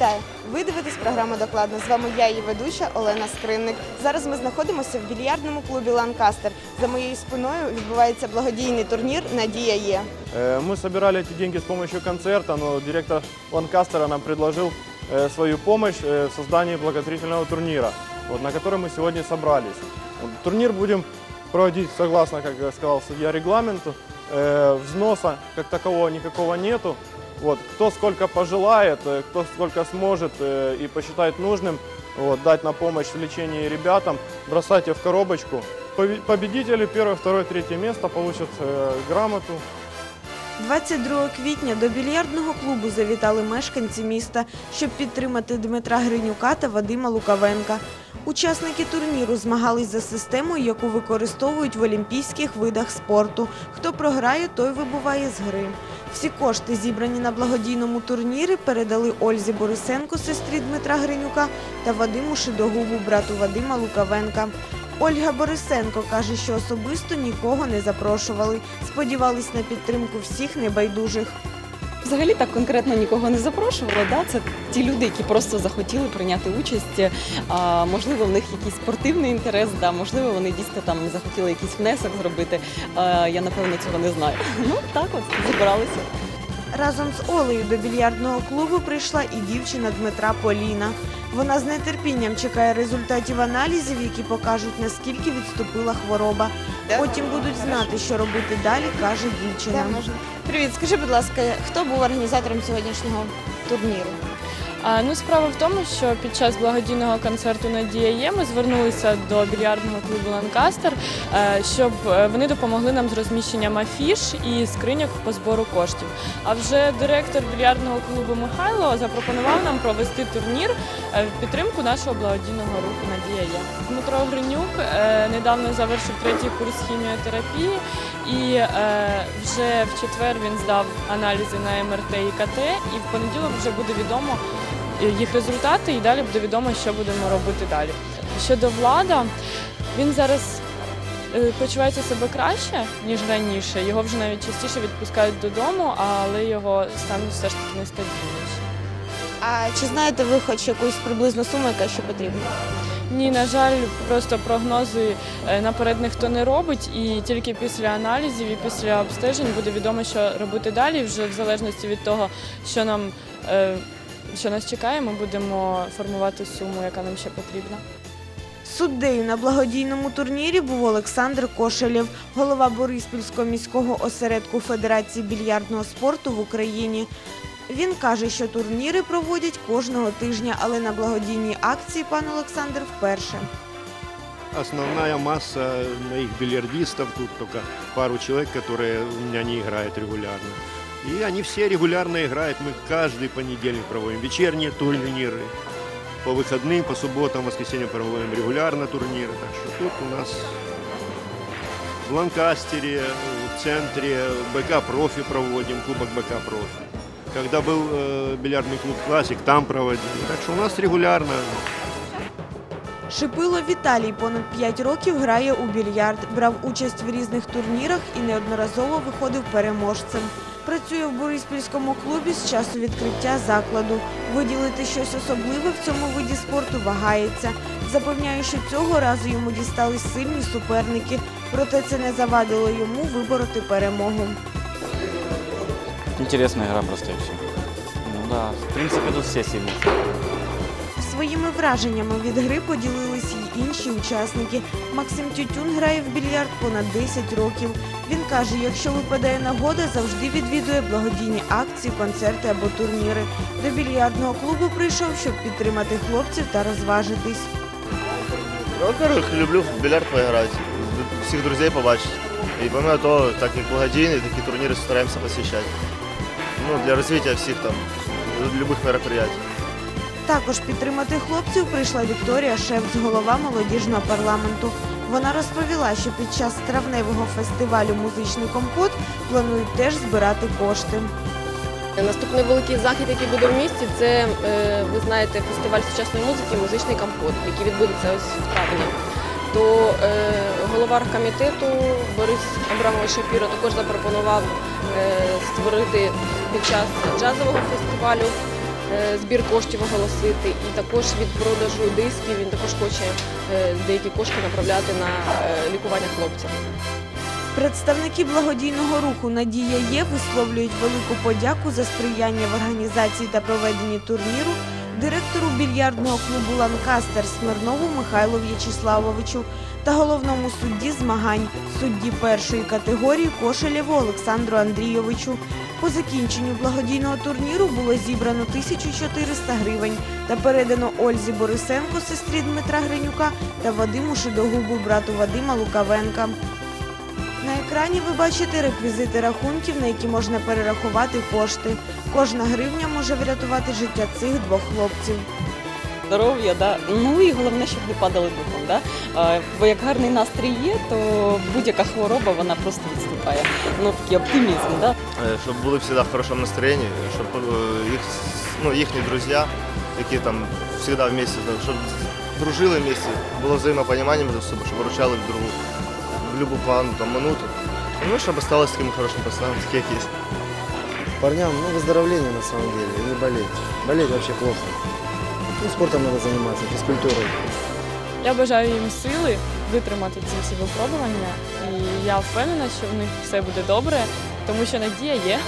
Вітаю! Ви дивитесь програму докладно. З вами я, її ведуча Олена Скринник. Зараз ми знаходимося в більярдному клубі Ланкастер. За моєю спиною відбувається благодійний турнір Надія є. Э, Мы собирали эти деньги с помощью концерта, но директор Ланкастера нам предложил э, свою помощь э, в создании благотворительного турнира, вот, на который мы сегодня собрались. Вот, Турнир будем проводить согласно, как я сказал судья, регламенту. Э, Взноса как такового никакого нету. Вот, кто сколько пожелает, э, кто сколько сможет э, и посчитает нужным вот, дать на помощь в лечении ребятам, бросайте в коробочку. Пове- Победители первое, второе, третье место получат э, грамоту 22 квітня до більярдного клубу завітали мешканці міста, щоб підтримати Дмитра Гринюка та Вадима Лукавенка. Учасники турніру змагались за системою, яку використовують в олімпійських видах спорту. Хто програє, той вибуває з гри. Всі кошти, зібрані на благодійному турнірі, передали Ользі Борисенко, сестрі Дмитра Гринюка, та Вадиму Шидогубу, брату Вадима Лукавенка. Ольга Борисенко каже, що особисто нікого не запрошували. Сподівались на підтримку всіх небайдужих. Взагалі так конкретно нікого не запрошували. Да? Це ті люди, які просто захотіли прийняти участь. А, можливо, в них якийсь спортивний інтерес, да, можливо, вони дійсно там захотіли якийсь внесок зробити. А, я напевно цього не знаю. Ну так от зібралися. Разом з Олею до більярдного клубу прийшла і дівчина Дмитра Поліна. Вона з нетерпінням чекає результатів аналізів, які покажуть, наскільки відступила хвороба. Потім будуть знати, що робити далі, каже дівчина. Привіт, скажи, будь ласка, хто був організатором сьогоднішнього турніру? Ну, справа в тому, що під час благодійного концерту Надія є ми звернулися до більярдного клубу Ланкастер, е, щоб е, вони допомогли нам з розміщенням афіш і скриньок по збору коштів. А вже директор більярдного клубу Михайло запропонував нам провести турнір е, в підтримку нашого благодійного руху Надія є. Дмитро Гринюк недавно завершив третій курс хіміотерапії, і вже в четвер він здав аналізи на МРТ і КТ, і в понеділок вже буде відомо їх результати, і далі буде відомо, що будемо робити далі. Щодо влада, він зараз е, почувається себе краще, ніж раніше. Його вже навіть частіше відпускають додому, але його стан все ж таки нестабільніший. А чи знаєте ви хоч якусь приблизну суму, яка ще потрібна? Ні, на жаль, просто прогнози е, наперед ніхто не робить, і тільки після аналізів і після обстежень буде відомо, що робити далі. Вже в залежності від того, що нам е, що нас чекає, ми будемо формувати суму, яка нам ще потрібна. Суддею на благодійному турнірі був Олександр Кошелєв, голова Бориспільського міського осередку Федерації більярдного спорту в Україні. Він каже, що турніри проводять кожного тижня, але на благодійній акції пан Олександр вперше. Основная масса моих бильярдистов, тут только пару человек, которые у меня не играют регулярно. И они все регулярно играют. Мы каждый понедельник проводим вечерние турниры. По выходным, по субботам, воскресеньям проводим регулярно турниры. Так что тут у нас в Ланкастере, в центре БК Профи проводим, кубок БК Профи. Когда был э, бильярдный клуб Классик, там проводили. Так что у нас регулярно Шипило Віталій понад 5 років грає у більярд, брав участь в різних турнірах і неодноразово виходив переможцем. Працює в Бориспільському клубі з часу відкриття закладу. Виділити щось особливе в цьому виді спорту вагається. Запевняю, що цього разу йому дістались сильні суперники, проте це не завадило йому вибороти перемогу. Інтересна гра просто і все. Ну да, в принципі, тут все сильные. Своїми враженнями від гри поділились й інші учасники. Максим Тютюн грає в більярд понад 10 років. Він каже, якщо випадає нагода, завжди відвідує благодійні акції, концерти або турніри. До більярдного клубу прийшов, щоб підтримати хлопців та розважитись. Ну, Во-первых, люблю в бильярд поиграть, всех друзей побачить. И помимо того, так как благодійные, такие турниры стараемся посещать. Ну, для развития всех там, любых мероприятий. Також підтримати хлопців прийшла Вікторія Шевц, голова молодіжного парламенту. Вона розповіла, що під час травневого фестивалю Музичний компот планують теж збирати кошти. Наступний великий захід, який буде в місті, це е, ви знаєте фестиваль сучасної музики Музичний компот, який відбудеться ось в травні. То е, голова оргкомітету Борис Абрамович Шапіро також запропонував е, створити під час джазового фестивалю збір коштів оголосити. І також від продажу дисків він також хоче е, деякі кошти направляти на е, лікування хлопців. Представники благодійного руху Надія є висловлюють велику подяку за сприяння в організації та проведенні турніру директору більярдного клубу Ланкастер Смирнову Михайлу В'ячеславовичу та головному судді змагань судді першої категорії Кошелєву Олександру Андрійовичу. По закінченню благодійного турніру було зібрано 1400 гривень та передано Ользі Борисенко, сестрі Дмитра Гринюка та Вадиму Шидогубу, брату Вадима Лукавенка. На екрані ви бачите реквізити рахунків, на які можна перерахувати кошти. Кожна гривня може врятувати життя цих двох хлопців. Здоров'я, да. ну і головне, щоб не падали духом. Да? Бо як гарний настрій є, то будь-яка хвороба вона просто відступає. Ну такий оптимізм, да? Е, Щоб були завжди в хорошому настроєнні, щоб е, їх, ну, їхні друзі, які там завжди вместе, щоб дружили вместе, було взаємопонімання між собою, щоб виручали друг другу в любу погану там, минуту. Ну, щоб осталось такими хорошими пацанами, такі як є. Парням, ну, выздоровление на самом деле, и не болеть. Болеть вообще плохо. Ну, спортом треба займатися, фізкультурою. Я бажаю їм сили витримати ці всі випробування, і я впевнена, що в них все буде добре, тому що надія є.